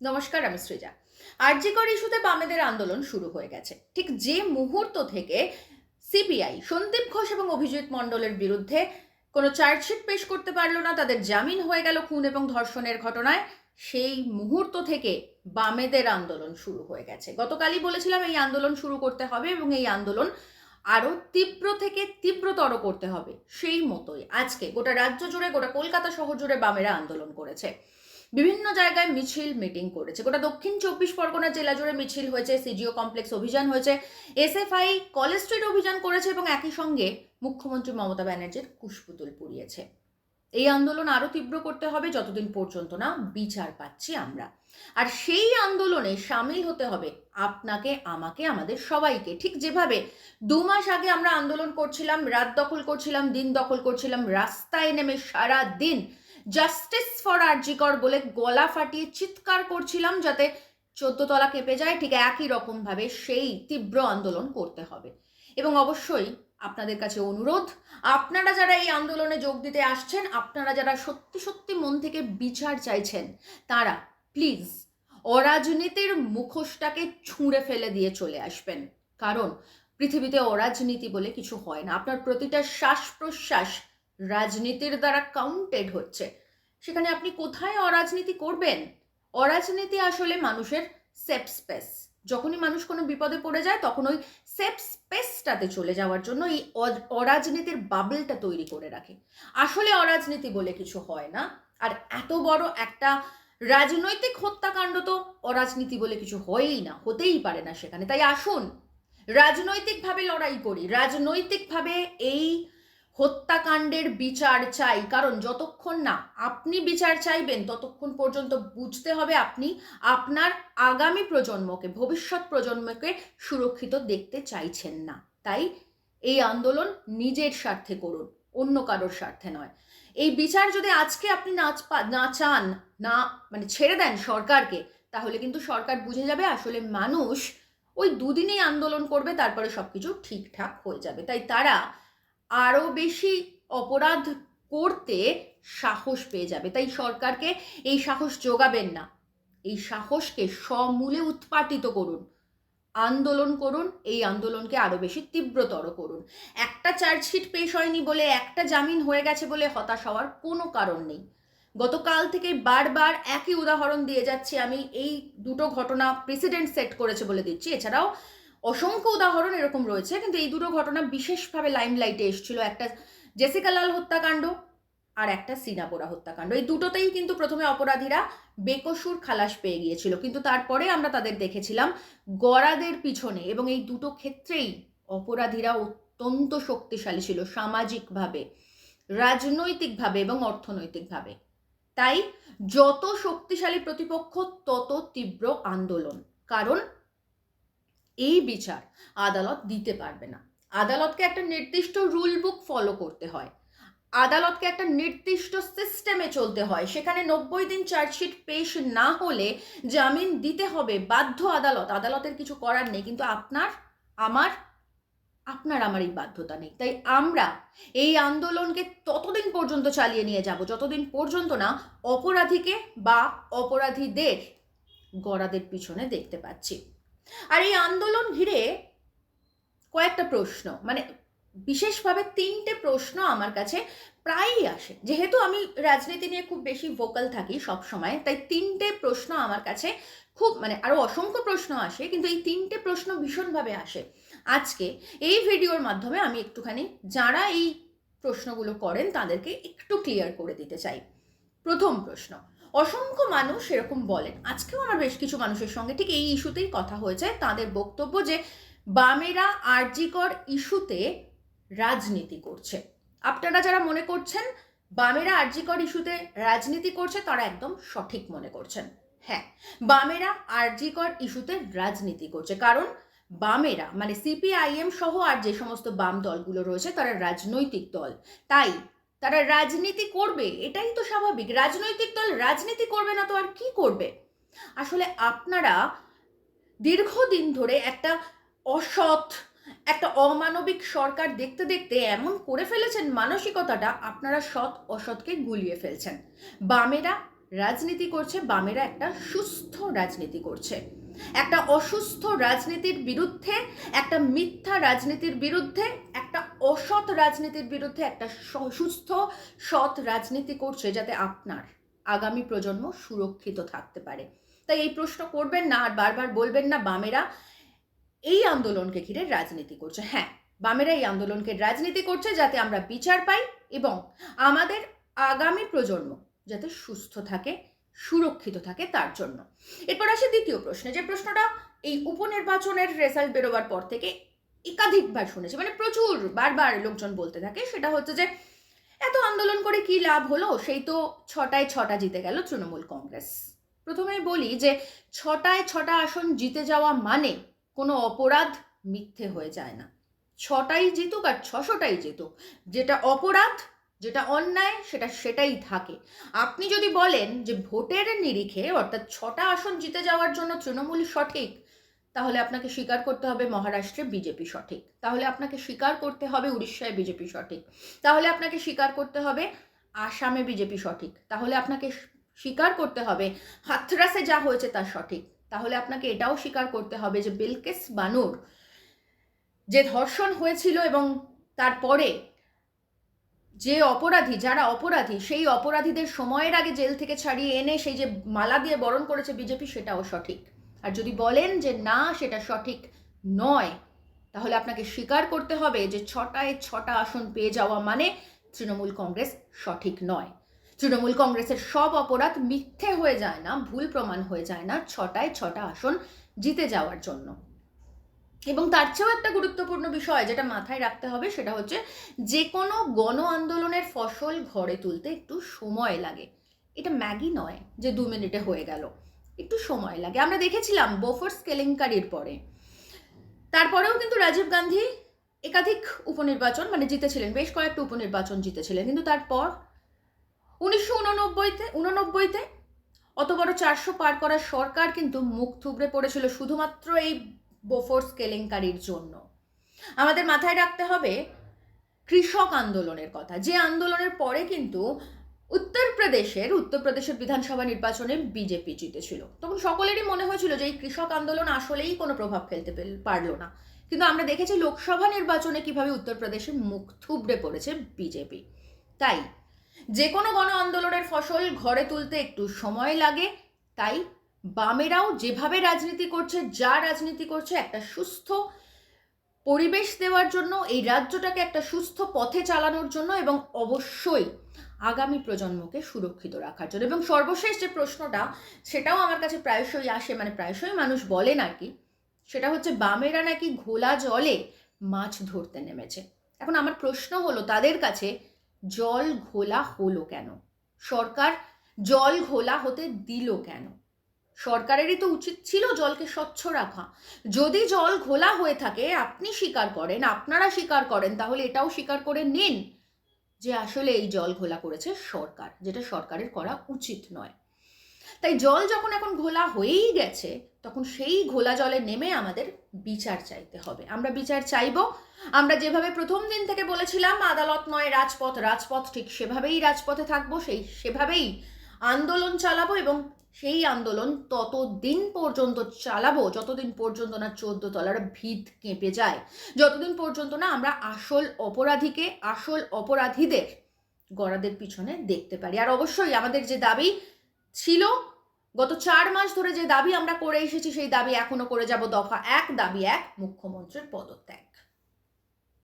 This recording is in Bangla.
নমস্কার, আমি সৃজা। আরজিকর ইস্যুতে বামেদের আন্দোলন শুরু হয়ে গেছে। ঠিক যে মুহূর্ত থেকে সিবিআই সন্দীপ ঘোষ এবং অভিজিৎ মণ্ডলের বিরুদ্ধে কোনো চার্জশিট পেশ করতে পারল না, তাদের জামিন হয়ে গেল খুন এবং ধর্ষণের ঘটনায়, সেই মুহূর্ত থেকে বামেদের আন্দোলন শুরু হয়ে গেছে। গতকালই বলেছিলাম এই আন্দোলন শুরু করতে হবে এবং এই আন্দোলন আরও তীব্র থেকে তীব্রতর করতে হবে। সেই মতোই আজকে গোটা রাজ্য জুড়ে, গোটা কলকাতা শহর জুড়ে বামেরা আন্দোলন করেছে। বিভিন্ন জায়গায় মিছিল মিটিং করেছে। গোটা দক্ষিণ চব্বিশ পরগনা জেলা জুড়ে মিছিল হয়েছে, সিজিও কমপ্লেক্স অভিযান হয়েছে, এসএফআই, কলেজ স্ট্রিট অভিযান করেছে এবং একই সঙ্গে মুখ্যমন্ত্রী মমতা ব্যানার্জির কুশপুতুল পুড়িয়েছে। এই আন্দোলন আরও তীব্র করতে হবে, যতদিন পর্যন্ত না বিচার পাচ্ছি আমরা। আর সেই আন্দোলনে সামিল হতে হবে আপনাকে, আমাকে, আমাদের সবাইকে। ঠিক যেভাবে দু মাস আগে আমরা আন্দোলন করছিলাম, রাত দখল করছিলাম, দিন দখল করছিলাম, রাস্তায় নেমে সারা দিন জাস্টিস ফর আরজিকর বলে গলা ফাটিয়ে চিৎকার করছিলাম যাতে চোদ্দ তলা কেঁপে যায়। ঠিক একই রকমভাবে সেই তীব্র আন্দোলন করতে হবে। এবং অবশ্যই আপনাদের কাছে অনুরোধ, আপনারা যারা এই আন্দোলনে যোগ দিতে আসছেন, আপনারা যারা সত্যি সত্যি মন থেকে বিচার চাইছেন, তারা প্লিজ অরাজনীতির মুখোশটাকে ছুঁড়ে ফেলে দিয়ে চলে আসবেন। কারণ পৃথিবীতে অরাজনীতি বলে কিছু হয় না। আপনার প্রতিটা শ্বাস প্রশ্বাস রাজনীতির দ্বারা কাউন্টেড হচ্ছে। সেখানে আপনি কোথায় অরাজনীতি করবেন? অরাজনীতি আসলে মানুষের সেফ স্পেস যখনই মানুষ কোনো বিপদে পড়ে যায়, তখন ওই সেফ স্পেসটাতে চলে যাওয়ার জন্য এই অরাজনীতির বাবলটা তৈরি করে রাখে। আসলে অরাজনীতি বলে কিছু হয় না। আর এত বড় একটা রাজনৈতিক হত্যাকাণ্ড তো অরাজনীতি বলে কিছু হয়ই না, হতেই পারে না সেখানে। তাই আসুন, রাজনৈতিকভাবে লড়াই করি। রাজনৈতিকভাবে এই হত্যাকাণ্ডের বিচার চাই। কারণ যতক্ষণ না আপনি বিচার চাইবেন, ততক্ষণ পর্যন্ত বুঝতে হবে আপনি আপনার আগামী প্রজন্মকে, ভবিষ্যৎ প্রজন্মকে সুরক্ষিত দেখতে চাইছেন না। তাই এই আন্দোলন নিজের স্বার্থে করুন, অন্য কারোর স্বার্থে নয়। এই বিচার যদি আজকে আপনি না পা- না চান, না মানে ছেড়ে দেন সরকারকে, তাহলে কিন্তু সরকার বুঝে যাবে আসলে মানুষ ওই দুদিনেই আন্দোলন করবে, তারপরে সব কিছু ঠিকঠাক হয়ে যাবে। তাই তারা আরও বেশি অপরাধ করতে সাহস পেয়ে যাবে। তাই সরকারকে এই সাহস যোগাবেন না। এই সাহসকে সমূলে উৎপাটিত করুন, আন্দোলন করুন, এই আন্দোলনকে আরও বেশি তীব্রতর করুন। একটা চার্জশিট পেশ হয়নি বলে, একটা জামিন হয়ে গেছে বলে হতাশ হওয়ার কোনো কারণ নেই। গতকাল থেকে বারবার একই উদাহরণ দিয়ে যাচ্ছি। আমি এই দুটো ঘটনা প্রেসিডেন্ট সেট করেছে বলে দিচ্ছি। এছাড়াও অসংখ্য উদাহরণ এরকম রয়েছে, কিন্তু এই দুটো ঘটনা বিশেষভাবে লাইমলাইটে এসেছিল। একটা জেসিকা লাল হত্যাকাণ্ড আর একটা সিনাপোরা হত্যাকাণ্ড। এই দুটোতেই কিন্তু প্রথমে অপরাধীরা বেকসুর খালাস পেয়ে গিয়েছিল। কিন্তু তারপরে আমরা তাদের দেখেছিলাম গড়াদের পিছনে এবং এই দুটো ক্ষেত্রেই অপরাধীরা অত্যন্ত শক্তিশালী ছিল সামাজিকভাবে, রাজনৈতিকভাবে এবং অর্থনৈতিকভাবে। তাই যত শক্তিশালী প্রতিপক্ষ, তত তীব্র আন্দোলন। কারণ এই বিচার আদালত দিতে পারবে না। আদালতকে একটা নির্দিষ্ট রুল বুক ফলো করতে হয়। আদালতকে একটা নির্দিষ্ট সিস্টেমে চলতে হয়। সেখানে নব্বই দিন চার্জশিট পেশ না হলে জামিন দিতে হবে বাধ্য আদালত। আদালতের কিছু করার নেই, কিন্তু আপনার, আমার আপনার আমার এই বাধ্যতা নেই। তাই আমরা এই আন্দোলনকে ততদিন পর্যন্ত চালিয়ে নিয়ে যাব, যতদিন পর্যন্ত না অপরাধীকে বা অপরাধীদের গড়াদের পিছনে দেখতে পাচ্ছি। আর এই আন্দোলন ঘিরে কয়েকটা প্রশ্ন মানে বিশেষভাবে তিনটে প্রশ্ন আমার কাছে প্রায়ই আসে। যেহেতু আমি রাজনীতি নিয়ে খুব বেশি ভোকাল থাকি সব সময়, তাই তিনটে প্রশ্ন আমার কাছে খুব মানে আরও অসংখ্য প্রশ্ন আসে, কিন্তু এই তিনটে প্রশ্ন ভীষণভাবে আসে। আজকে এই ভিডিওর মাধ্যমে আমি একটুখানি যারা এই প্রশ্নগুলো করেন তাদেরকে একটু ক্লিয়ার করে দিতে চাই। প্রথম প্রশ্ন অসংখ্য মানুষ এরকম বলেন। আজকেও আমার বেশ কিছু মানুষের সঙ্গে ঠিক এই ইস্যুতেই কথা হয়েছে। তাদের বক্তব্য যে বামেরা আরজিকর ইস্যুতে রাজনীতি করছে। আপনারা যারা মনে করছেন বামেরা আরজিকর ইস্যুতে রাজনীতি করছে, তারা একদম সঠিক মনে করছেন। হ্যাঁ বামেরা আরজিকর ইস্যুতে রাজনীতি করছে। কারণ বামেরা মানে সিপিআইএম সহ আর যে সমস্ত বাম দলগুলো রয়েছে, তারা রাজনৈতিক দল। তাই তারা রাজনীতি করবে, এটাই তো স্বাভাবিক। রাজনৈতিক দল রাজনীতি করবে না তো আর কি করবে? আসলে আপনারা দীর্ঘদিন ধরে একটা অসৎ, একটা অমানবিক সরকার দেখতে দেখতে এমন করে ফেলেছেন মানসিকতাটা, আপনারা সৎ অসৎকে গুলিয়ে ফেলছেন। বামেরা রাজনীতি করছে, বামেরা একটা সুস্থ রাজনীতি করছে। একটা অসুস্থ রাজনীতির বিরুদ্ধে, একটা মিথ্যা রাজনীতির বিরুদ্ধে, একটা অসৎ রাজনীতির বিরুদ্ধে একটা সুস্থ, সৎ রাজনীতি করছে যাতে আপনার আগামী প্রজন্ম সুরক্ষিত থাকতে পারে। তাই এই প্রশ্ন করবেন না আর বারবার বলবেন না, বামেরা এই আন্দোলনকে ঘিরে রাজনীতি করছে। হ্যাঁ বামেরা এই আন্দোলনকে রাজনীতি করছে যাতে আমরা বিচার পাই এবং আমাদের আগামী প্রজন্ম যাতে সুস্থ থাকে, সুরক্ষিত থাকে তার জন্য। এরপর আসে দ্বিতীয় প্রশ্নে। যে প্রশ্নটা এই উপনির্বাচনের রেজাল্ট বেরোবার পর থেকে একাধিকবার শুনেছি মানে প্রচুর বারবার লোকজন বলতে থাকে, সেটা হচ্ছে যে এত আন্দোলন করে কি লাভ হলো? সেই তো ছটায় ছটা জিতে গেল তৃণমূল কংগ্রেস। প্রথমেই বলি যে ছটায় ছটা আসন জিতে যাওয়া মানে কোনো অপরাধ মিথ্যে হয়ে যায় না। ছটাই জিতুক আর ছশোটাই জিতুক। যেটা অপরাধ, যেটা অন্যায়, সেটা সেটাই থাকে। আপনি যদি বলেন যে ভোটের নিরিখে অর্থাৎ ছটা আসন জিতে যাওয়ার জন্য তৃণমূল সঠিক তাহলে আপনাকে স্বীকার করতে হবে মহারাষ্ট্রে বিজেপি সঠিক। তাহলে আপনাকে স্বীকার করতে হবে উড়িষ্যায় বিজেপি সঠিক। তাহলে আপনাকে স্বীকার করতে হবে আসামে বিজেপি সঠিক। তাহলে আপনাকে স্বীকার করতে হবে হাথরাসে যা হয়েছে তা সঠিক। তাহলে আপনাকে এটাও স্বীকার করতে হবে যে বিলকেস বানুর যে ধর্ষণ হয়েছিল এবং তারপরে যে অপরাধী, যারা অপরাধী, সেই অপরাধীদের সময়ের আগে জেল থেকে ছাড়িয়ে এনে সেই যে মালা দিয়ে বরণ করেছে বিজেপি, সেটাও সঠিক। আর যদি বলেন যে না, সেটা সঠিক নয়, তাহলে আপনাকে স্বীকার করতে হবে যে ছটায় ছটা আসন পেয়ে যাওয়া মানে তৃণমূল কংগ্রেস সঠিক নয়। তৃণমূল কংগ্রেসের সব অপরাধ মিথ্যে হয়ে যায় না, ভুল প্রমাণ হয়ে যায় না ছটায় ছটা আসন জিতে যাওয়ার জন্য। এবং তার চেয়েও একটা গুরুত্বপূর্ণ বিষয় যেটা মাথায় রাখতে হবে, সেটা হচ্ছে যে কোনো গণ আন্দোলনের ফসল ঘরে তুলতে একটু সময় লাগে। এটা ম্যাগি নয় যে দু মিনিটে হয়ে গেল। একটু সময় লাগে। আমরা দেখেছিলাম বোফোর্স কেলেঙ্কারির পরে। তারপরেও কিন্তু রাজীব গান্ধী একাধিক উপনির্বাচন মানে জিতেছিলেন, বেশ কয়েকটা উপনির্বাচন জিতেছিলেন। কিন্তু তারপর উনিশশো উননব্বইতে উননব্বইতে অত বড় চারশো পার করার সরকার কিন্তু মুখ থুবড়ে পড়েছিল শুধুমাত্র এই বোফোর্স কেলেঙ্কারির জন্য। আমাদের মাথায় রাখতে হবে কৃষক আন্দোলনের কথা। যে আন্দোলনের পরে কিন্তু উত্তরপ্রদেশের উত্তরপ্রদেশের বিধানসভা নির্বাচনে বিজেপি জিতেছিল। তখন সকলেরই মনে হয়েছিল যে এই কৃষক আন্দোলন আসলেই কোনো প্রভাব ফেলতে পারল না। কিন্তু আমরা দেখেছি লোকসভা নির্বাচনে কীভাবে উত্তরপ্রদেশে মুখ থুবড়ে পড়েছে বিজেপি। তাই যে কোনো গণ আন্দোলনের ফসল ঘরে তুলতে একটু সময় লাগে। তাই বামেরাও যেভাবে রাজনীতি করছে, যা রাজনীতি করছে, একটা সুস্থ পরিবেশ দেওয়ার জন্য, এই রাজ্যটাকে একটা সুস্থ পথে চালানোর জন্য এবং অবশ্যই আগামী প্রজন্মকে সুরক্ষিত রাখার জন্য। এবং সর্বশেষ যে প্রশ্নটা, সেটাও আমার কাছে প্রায়শই আসে মানে প্রায়শই মানুষ বলে নাকি, সেটা হচ্ছে, বামেরা নাকি ঘোলা জলে মাছ ধরতে নেমেছে? এখন আমার প্রশ্ন হলো, তাদের কাছে জল ঘোলা হলো কেন? সরকার জল ঘোলা হতে দিল কেন? সরকারেরই তো উচিত ছিল জলকে স্বচ্ছ রাখা। যদি জল ঘোলা হয়ে থাকে, আপনি স্বীকার করেন, আপনারা স্বীকার করেন, তাহলে এটাও স্বীকার করে নিন যে আসলে এই জল ঘোলা করেছে সরকার, যেটা সরকারের করা উচিত নয়। তাই জল যখন এখন ঘোলা হয়েই গেছে, তখন সেই ঘোলা জলে নেমে আমাদের বিচার চাইতে হবে। আমরা বিচার চাইব। আমরা যেভাবে প্রথম দিন থেকে বলেছিলাম, আদালত নয়, রাজপথ রাজপথ ঠিক সেভাবেই রাজপথে থাকব, সেই সেভাবেই আন্দোলন চালাবো এবং সেই আন্দোলন ততদিন পর্যন্ত চালাবো, যতদিন পর্যন্ত না চোদ্দ তলার ভিত কেঁপে যায়। যতদিন পর্যন্ত না আমরা আসল অপরাধীকে, আসল অপরাধীদের গড়াদের পিছনে দেখতে পারি। আর অবশ্যই আমাদের যে দাবি ছিল, গত চার মাস ধরে যে দাবি আমরা করে এসেছি, সেই দাবি এখনও করে যাব। দফা এক, দাবি এক, মুখ্যমন্ত্রীর পদত্যাগ।